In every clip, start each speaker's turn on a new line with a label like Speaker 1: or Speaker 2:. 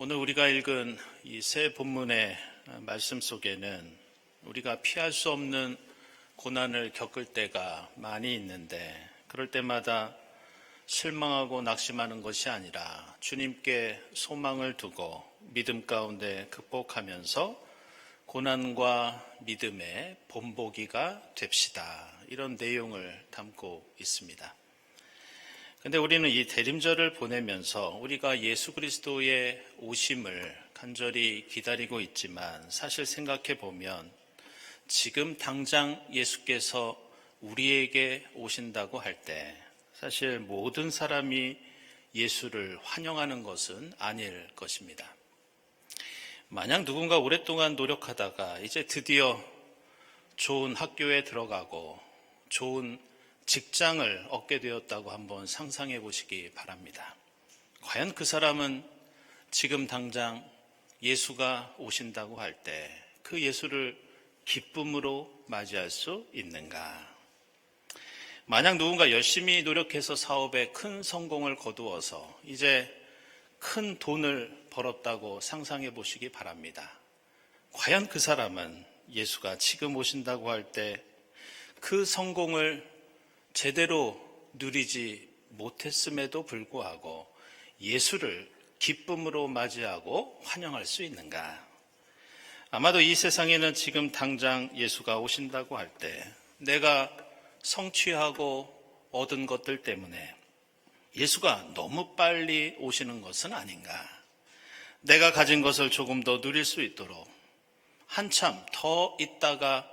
Speaker 1: 오늘 우리가 읽은 이새 본문의 말씀 속에는 우리가 피할 수 없는 고난을 겪을 때가 많이 있는데 그럴 때마다 실망하고 낙심하는 것이 아니라 주님께 소망을 두고 믿음 가운데 극복하면서 고난과 믿음의 본보기가 됩시다. 이런 내용을 담고 있습니다. 근데 우리는 이 대림절을 보내면서 우리가 예수 그리스도의 오심을 간절히 기다리고 있지만 사실 생각해 보면 지금 당장 예수께서 우리에게 오신다고 할 때 사실 모든 사람이 예수를 환영하는 것은 아닐 것입니다. 만약 누군가 오랫동안 노력하다가 이제 드디어 좋은 학교에 들어가고 좋은 직장을 얻게 되었다고 한번 상상해 보시기 바랍니다. 과연 그 사람은 지금 당장 예수가 오신다고 할 때 그 예수를 기쁨으로 맞이할 수 있는가? 만약 누군가 열심히 노력해서 사업에 큰 성공을 거두어서 이제 큰 돈을 벌었다고 상상해 보시기 바랍니다. 과연 그 사람은 예수가 지금 오신다고 할 때 그 성공을 제대로 누리지 못했음에도 불구하고 예수를 기쁨으로 맞이하고 환영할 수 있는가? 아마도 이 세상에는 지금 당장 예수가 오신다고 할 때 내가 성취하고 얻은 것들 때문에 예수가 너무 빨리 오시는 것은 아닌가? 내가 가진 것을 조금 더 누릴 수 있도록 한참 더 있다가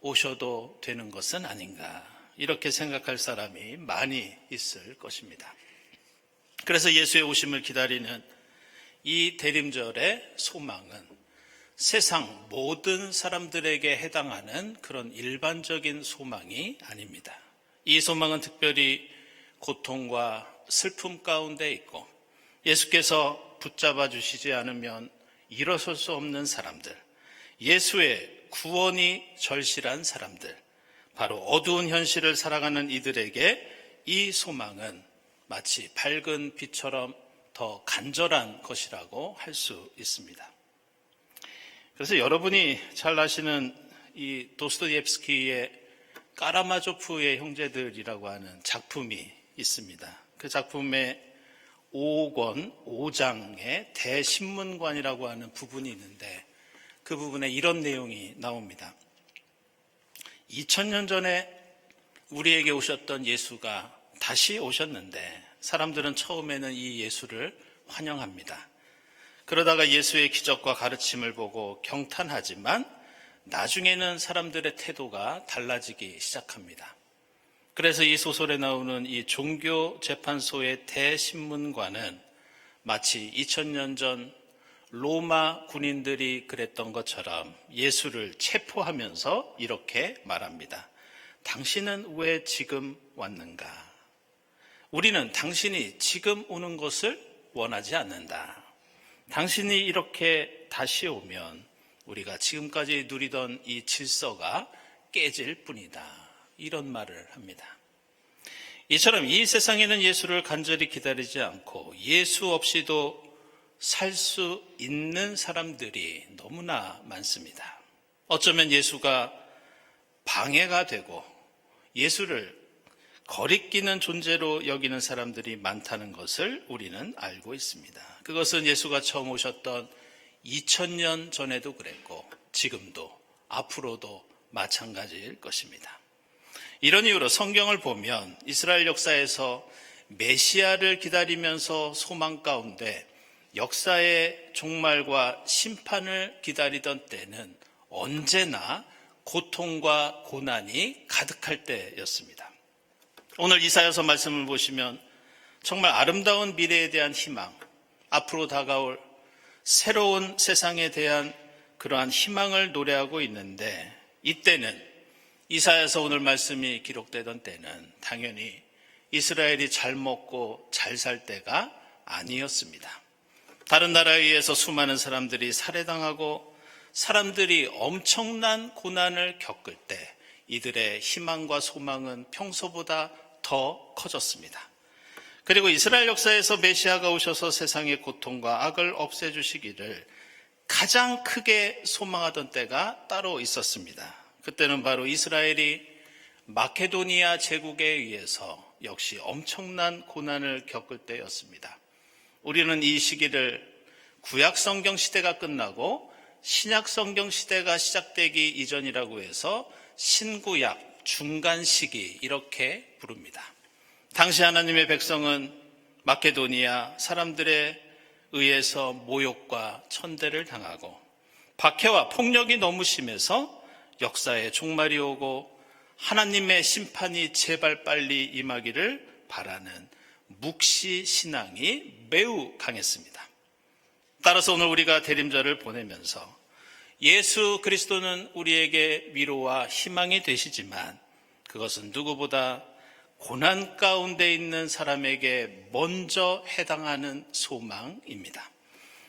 Speaker 1: 오셔도 되는 것은 아닌가? 이렇게 생각할 사람이 많이 있을 것입니다. 그래서 예수의 오심을 기다리는 이 대림절의 소망은 세상 모든 사람들에게 해당하는 그런 일반적인 소망이 아닙니다. 이 소망은 특별히 고통과 슬픔 가운데 있고 예수께서 붙잡아 주시지 않으면 일어설 수 없는 사람들, 예수의 구원이 절실한 사람들, 바로 어두운 현실을 살아가는 이들에게 이 소망은 마치 밝은 빛처럼 더 간절한 것이라고 할 수 있습니다. 그래서 여러분이 잘 아시는 이 도스토옙스키의 까라마조프의 형제들이라고 하는 작품이 있습니다. 그 작품의 5권 5장의 대신문관이라고 하는 부분이 있는데 그 부분에 이런 내용이 나옵니다. 2000년 전에 우리에게 오셨던 예수가 다시 오셨는데 사람들은 처음에는 이 예수를 환영합니다. 그러다가 예수의 기적과 가르침을 보고 경탄하지만 나중에는 사람들의 태도가 달라지기 시작합니다. 그래서 이 소설에 나오는 이 종교 재판소의 대신문관은 마치 2000년 전 로마 군인들이 그랬던 것처럼 예수를 체포하면서 이렇게 말합니다. 당신은 왜 지금 왔는가? 우리는 당신이 지금 오는 것을 원하지 않는다. 당신이 이렇게 다시 오면 우리가 지금까지 누리던 이 질서가 깨질 뿐이다. 이런 말을 합니다. 이처럼 이 세상에는 예수를 간절히 기다리지 않고 예수 없이도 살 수 있는 사람들이 너무나 많습니다. 어쩌면 예수가 방해가 되고 예수를 거리끼는 존재로 여기는 사람들이 많다는 것을 우리는 알고 있습니다. 그것은 예수가 처음 오셨던 2000년 전에도 그랬고 지금도 앞으로도 마찬가지일 것입니다. 이런 이유로 성경을 보면 이스라엘 역사에서 메시아를 기다리면서 소망 가운데 역사의 종말과 심판을 기다리던 때는 언제나 고통과 고난이 가득할 때였습니다. 오늘 이사여서 말씀을 보시면 정말 아름다운 미래에 대한 희망, 앞으로 다가올 새로운 세상에 대한 그러한 희망을 노래하고 있는데 이때는 이사야서 오늘 말씀이 기록되던 때는 당연히 이스라엘이 잘 먹고 잘 살 때가 아니었습니다. 다른 나라에 의해서 수많은 사람들이 살해당하고 사람들이 엄청난 고난을 겪을 때 이들의 희망과 소망은 평소보다 더 커졌습니다. 그리고 이스라엘 역사에서 메시아가 오셔서 세상의 고통과 악을 없애주시기를 가장 크게 소망하던 때가 따로 있었습니다. 그때는 바로 이스라엘이 마케도니아 제국에 의해서 역시 엄청난 고난을 겪을 때였습니다. 우리는 이 시기를 구약 성경 시대가 끝나고 신약 성경 시대가 시작되기 이전이라고 해서 신구약 중간 시기 이렇게 부릅니다. 당시 하나님의 백성은 마케도니아 사람들의 의해서 모욕과 천대를 당하고 박해와 폭력이 너무 심해서 역사에 종말이 오고 하나님의 심판이 제발 빨리 임하기를 바라는 묵시 신앙이 매우 강했습니다. 따라서 오늘 우리가 대림절을 보내면서 예수 그리스도는 우리에게 위로와 희망이 되시지만 그것은 누구보다 고난 가운데 있는 사람에게 먼저 해당하는 소망입니다.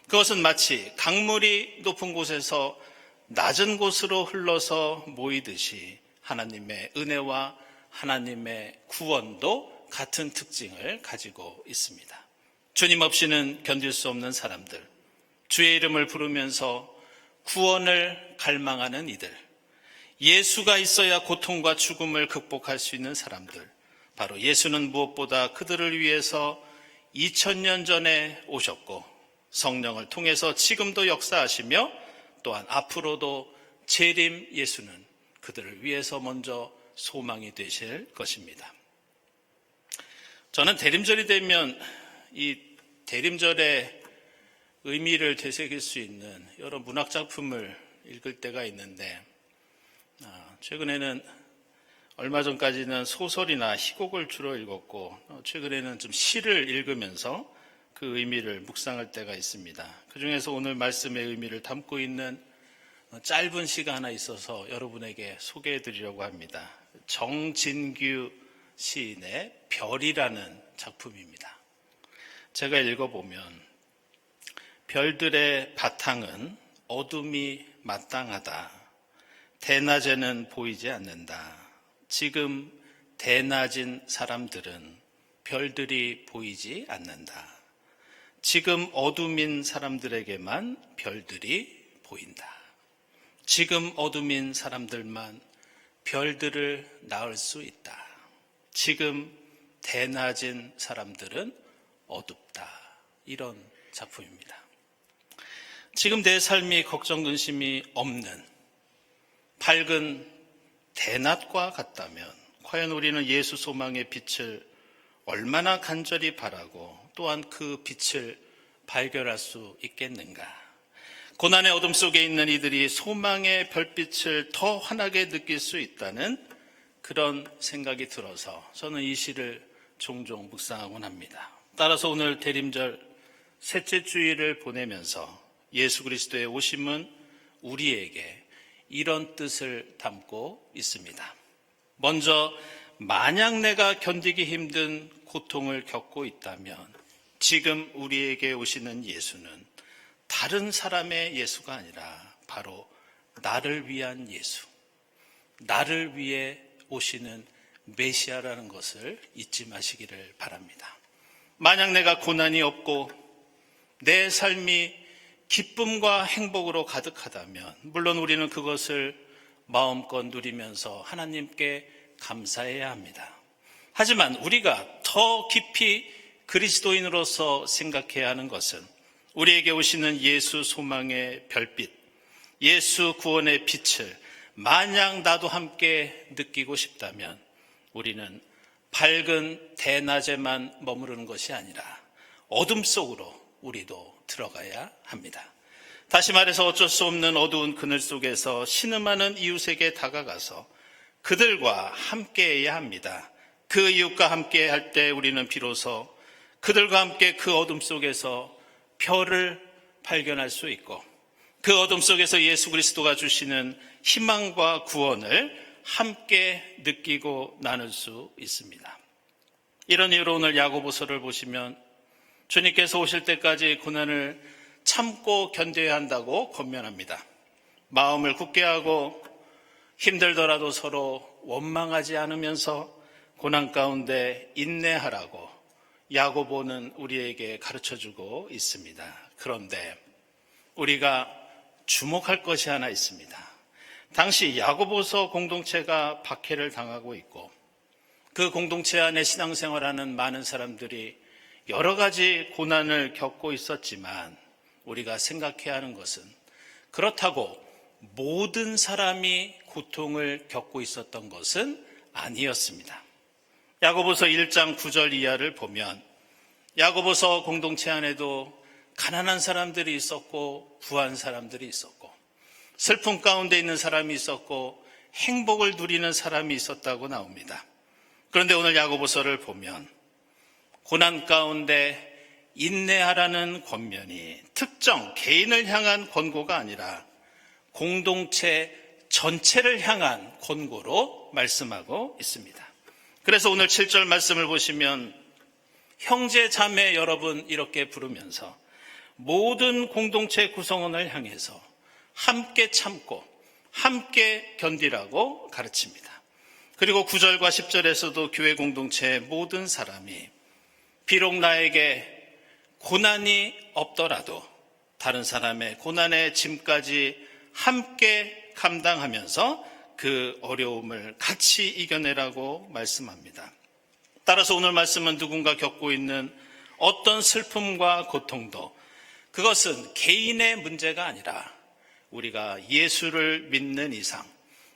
Speaker 1: 그것은 마치 강물이 높은 곳에서 낮은 곳으로 흘러서 모이듯이 하나님의 은혜와 하나님의 구원도 같은 특징을 가지고 있습니다. 주님 없이는 견딜 수 없는 사람들, 주의 이름을 부르면서 구원을 갈망하는 이들, 예수가 있어야 고통과 죽음을 극복할 수 있는 사람들, 바로 예수는 무엇보다 그들을 위해서 2000년 전에 오셨고 성령을 통해서 지금도 역사하시며 또한 앞으로도 재림 예수는 그들을 위해서 먼저 소망이 되실 것입니다. 저는 대림절이 되면 이 대림절의 의미를 되새길 수 있는 여러 문학 작품을 읽을 때가 있는데 아, 최근에는 얼마 전까지는 소설이나 희곡을 주로 읽었고 어, 최근에는 좀 시를 읽으면서 그 의미를 묵상할 때가 있습니다. 그 중에서 오늘 말씀의 의미를 담고 있는 어, 짧은 시가 하나 있어서 여러분에게 소개해 드리려고 합니다. 정진규 시인의 별이라는 작품입니다. 제가 읽어보면 별들의 바탕은 어둠이 마땅하다. 대낮에는 보이지 않는다. 지금 대낮인 사람들은 별들이 보이지 않는다. 지금 어둠인 사람들에게만 별들이 보인다. 지금 어둠인 사람들만 별들을 낳을 수 있다. 지금 대낮인 사람들은 어둡다. 이런 작품입니다. 지금 내 삶이 걱정, 근심이 없는 밝은 대낮과 같다면 과연 우리는 예수 소망의 빛을 얼마나 간절히 바라고 또한 그 빛을 발견할 수 있겠는가? 고난의 어둠 속에 있는 이들이 소망의 별빛을 더 환하게 느낄 수 있다는 그런 생각이 들어서 저는 이 시를 종종 묵상하곤 합니다. 따라서 오늘 대림절 셋째 주일을 보내면서 예수 그리스도의 오심은 우리에게 이런 뜻을 담고 있습니다. 먼저 만약 내가 견디기 힘든 고통을 겪고 있다면 지금 우리에게 오시는 예수는 다른 사람의 예수가 아니라 바로 나를 위한 예수, 나를 위해 오시는 메시아라는 것을 잊지 마시기를 바랍니다. 만약 내가 고난이 없고 내 삶이 기쁨과 행복으로 가득하다면 물론 우리는 그것을 마음껏 누리면서 하나님께 감사해야 합니다. 하지만 우리가 더 깊이 그리스도인으로서 생각해야 하는 것은 우리에게 오시는 예수 소망의 별빛, 예수 구원의 빛을 만약 나도 함께 느끼고 싶다면 우리는 밝은 대낮에만 머무르는 것이 아니라 어둠 속으로 우리도 들어가야 합니다. 다시 말해서 어쩔 수 없는 어두운 그늘 속에서 신음하는 이웃에게 다가가서 그들과 함께 해야 합니다. 그 이웃과 함께 할 때 우리는 비로소 그들과 함께 그 어둠 속에서 별을 발견할 수 있고 그 어둠 속에서 예수 그리스도가 주시는 희망과 구원을 함께 느끼고 나눌 수 있습니다. 이런 이유로 오늘 야고보서를 보시면 주님께서 오실 때까지 고난을 참고 견뎌야 한다고 권면합니다. 마음을 굳게 하고 힘들더라도 서로 원망하지 않으면서 고난 가운데 인내하라고 야고보는 우리에게 가르쳐 주고 있습니다. 그런데 우리가 주목할 것이 하나 있습니다. 당시 야고보서 공동체가 박해를 당하고 있고 그 공동체 안에 신앙생활하는 많은 사람들이 여러 가지 고난을 겪고 있었지만 우리가 생각해야 하는 것은 그렇다고 모든 사람이 고통을 겪고 있었던 것은 아니었습니다. 야고보서 1장 9절 이하를 보면 야고보서 공동체 안에도 가난한 사람들이 있었고 부한 사람들이 있었고 슬픔 가운데 있는 사람이 있었고 행복을 누리는 사람이 있었다고 나옵니다. 그런데 오늘 야고보서를 보면 고난 가운데 인내하라는 권면이 특정 개인을 향한 권고가 아니라 공동체 전체를 향한 권고로 말씀하고 있습니다. 그래서 오늘 7절 말씀을 보시면 형제 자매 여러분 이렇게 부르면서 모든 공동체 구성원을 향해서 함께 참고 함께 견디라고 가르칩니다. 그리고 9절과 10절에서도 교회 공동체의 모든 사람이 비록 나에게 고난이 없더라도 다른 사람의 고난의 짐까지 함께 감당하면서 그 어려움을 같이 이겨내라고 말씀합니다. 따라서 오늘 말씀은 누군가 겪고 있는 어떤 슬픔과 고통도 그것은 개인의 문제가 아니라 우리가 예수를 믿는 이상,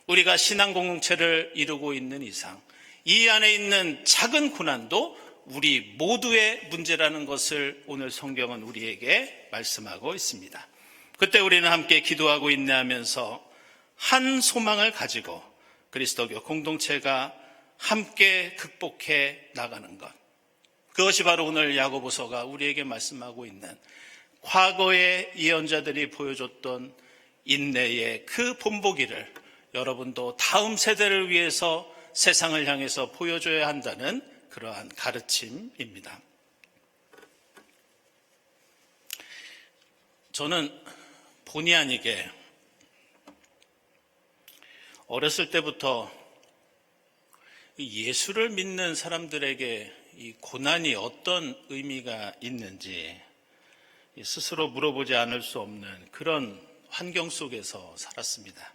Speaker 1: 우리가 신앙 공동체를 이루고 있는 이상, 이 안에 있는 작은 고난도 우리 모두의 문제라는 것을 오늘 성경은 우리에게 말씀하고 있습니다. 그때 우리는 함께 기도하고 인내하면서 한 소망을 가지고 그리스도교 공동체가 함께 극복해 나가는 것. 그것이 바로 오늘 야고보서가 우리에게 말씀하고 있는 과거의 예언자들이 보여줬던 인내의 그 본보기를 여러분도 다음 세대를 위해서 세상을 향해서 보여줘야 한다는 그러한 가르침입니다. 저는 본의 아니게 어렸을 때부터 예수를 믿는 사람들에게 이 고난이 어떤 의미가 있는지 스스로 물어보지 않을 수 없는 그런 환경 속에서 살았습니다.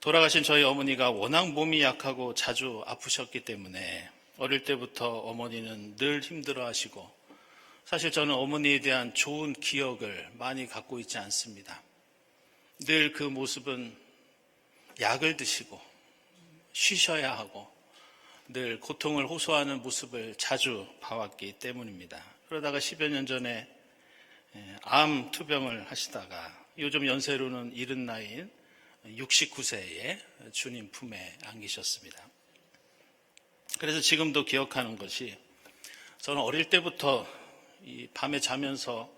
Speaker 1: 돌아가신 저희 어머니가 워낙 몸이 약하고 자주 아프셨기 때문에 어릴 때부터 어머니는 늘 힘들어 하시고 사실 저는 어머니에 대한 좋은 기억을 많이 갖고 있지 않습니다. 늘 그 모습은 약을 드시고 쉬셔야 하고 늘 고통을 호소하는 모습을 자주 봐왔기 때문입니다. 그러다가 10여 년 전에 예, 암 투병을 하시다가 요즘 연세로는 이른 나이인 69세에 주님 품에 안기셨습니다. 그래서 지금도 기억하는 것이 저는 어릴 때부터 밤에 자면서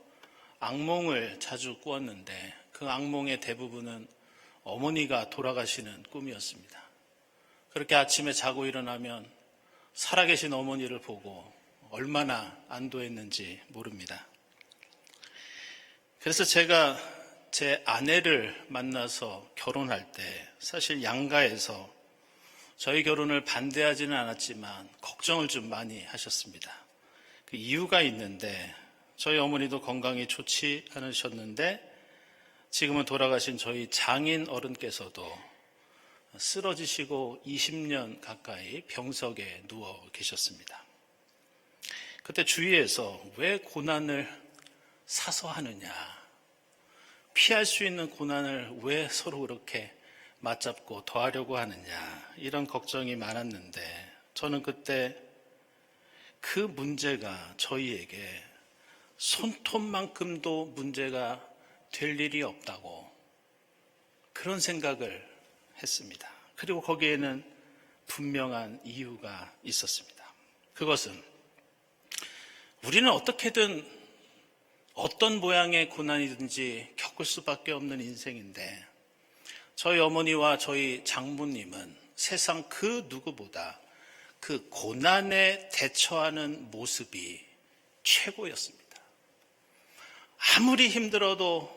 Speaker 1: 악몽을 자주 꾸었는데 그 악몽의 대부분은 어머니가 돌아가시는 꿈이었습니다. 그렇게 아침에 자고 일어나면 살아계신 어머니를 보고 얼마나 안도했는지 모릅니다. 그래서 제가 제 아내를 만나서 결혼할 때 사실 양가에서 저희 결혼을 반대하지는 않았지만 걱정을 좀 많이 하셨습니다. 그 이유가 있는데 저희 어머니도 건강이 좋지 않으셨는데 지금은 돌아가신 저희 장인 어른께서도 쓰러지시고 20년 가까이 병석에 누워 계셨습니다. 그때 주위에서 왜 고난을 사서 하느냐, 피할 수 있는 고난을 왜 서로 그렇게 맞잡고 더하려고 하느냐, 이런 걱정이 많았는데 저는 그때 그 문제가 저희에게 손톱만큼도 문제가 될 일이 없다고 그런 생각을 했습니다. 그리고 거기에는 분명한 이유가 있었습니다. 그것은 우리는 어떻게든 어떤 모양의 고난이든지 겪을 수밖에 없는 인생인데 저희 어머니와 저희 장모님은 세상 그 누구보다 그 고난에 대처하는 모습이 최고였습니다. 아무리 힘들어도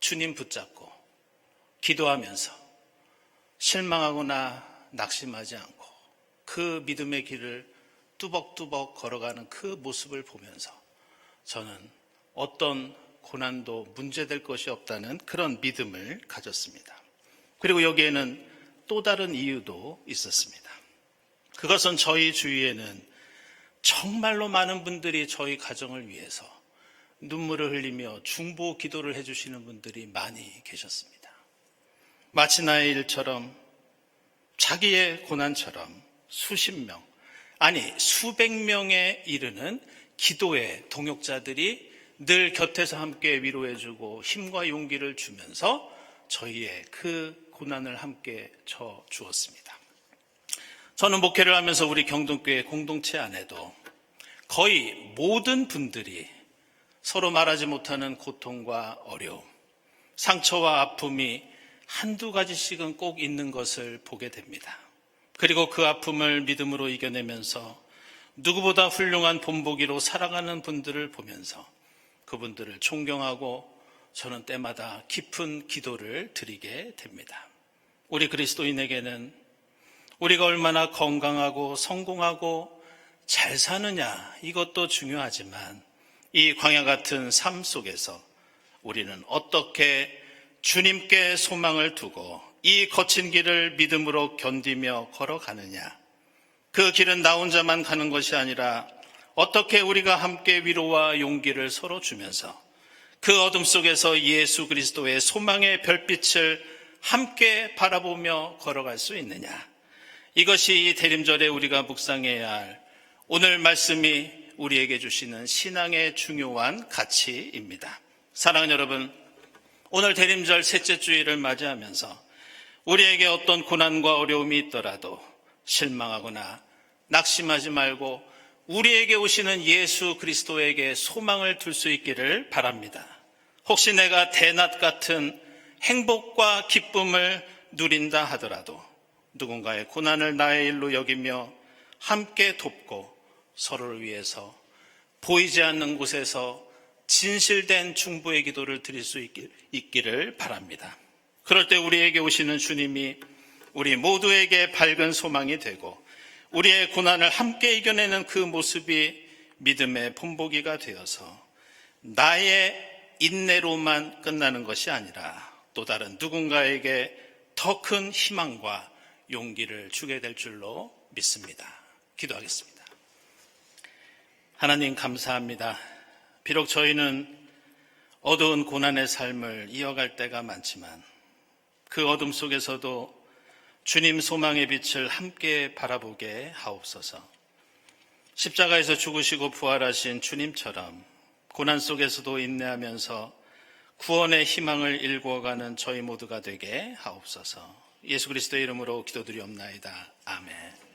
Speaker 1: 주님 붙잡고 기도하면서 실망하거나 낙심하지 않고 그 믿음의 길을 뚜벅뚜벅 걸어가는 그 모습을 보면서 저는 어떤 고난도 문제될 것이 없다는 그런 믿음을 가졌습니다. 그리고 여기에는 또 다른 이유도 있었습니다. 그것은 저희 주위에는 정말로 많은 분들이 저희 가정을 위해서 눈물을 흘리며 중보 기도를 해주시는 분들이 많이 계셨습니다. 마치 나의 일처럼 자기의 고난처럼 수십 명, 아니 수백 명에 이르는 기도의 동역자들이 늘 곁에서 함께 위로해주고 힘과 용기를 주면서 저희의 그 고난을 함께 져 주었습니다. 저는 목회를 하면서 우리 경동교회 공동체 안에도 거의 모든 분들이 서로 말하지 못하는 고통과 어려움, 상처와 아픔이 한두 가지씩은 꼭 있는 것을 보게 됩니다. 그리고 그 아픔을 믿음으로 이겨내면서 누구보다 훌륭한 본보기로 살아가는 분들을 보면서 그분들을 존경하고 저는 때마다 깊은 기도를 드리게 됩니다. 우리 그리스도인에게는 우리가 얼마나 건강하고 성공하고 잘 사느냐 이것도 중요하지만 이 광야 같은 삶 속에서 우리는 어떻게 주님께 소망을 두고 이 거친 길을 믿음으로 견디며 걸어가느냐. 그 길은 나 혼자만 가는 것이 아니라 어떻게 우리가 함께 위로와 용기를 서로 주면서 그 어둠 속에서 예수 그리스도의 소망의 별빛을 함께 바라보며 걸어갈 수 있느냐. 이것이 이 대림절에 우리가 묵상해야 할 오늘 말씀이 우리에게 주시는 신앙의 중요한 가치입니다. 사랑하는 여러분, 오늘 대림절 셋째 주일을 맞이하면서 우리에게 어떤 고난과 어려움이 있더라도 실망하거나 낙심하지 말고 우리에게 오시는 예수 그리스도에게 소망을 둘 수 있기를 바랍니다. 혹시 내가 대낮 같은 행복과 기쁨을 누린다 하더라도 누군가의 고난을 나의 일로 여기며 함께 돕고 서로를 위해서 보이지 않는 곳에서 진실된 중보의 기도를 드릴 수 있기를 바랍니다. 그럴 때 우리에게 오시는 주님이 우리 모두에게 밝은 소망이 되고 우리의 고난을 함께 이겨내는 그 모습이 믿음의 본보기가 되어서 나의 인내로만 끝나는 것이 아니라 또 다른 누군가에게 더 큰 희망과 용기를 주게 될 줄로 믿습니다. 기도하겠습니다. 하나님 감사합니다. 비록 저희는 어두운 고난의 삶을 이어갈 때가 많지만 그 어둠 속에서도 주님 소망의 빛을 함께 바라보게 하옵소서. 십자가에서 죽으시고 부활하신 주님처럼 고난 속에서도 인내하면서 구원의 희망을 일구어가는 저희 모두가 되게 하옵소서. 예수 그리스도의 이름으로 기도드리옵나이다. 아멘.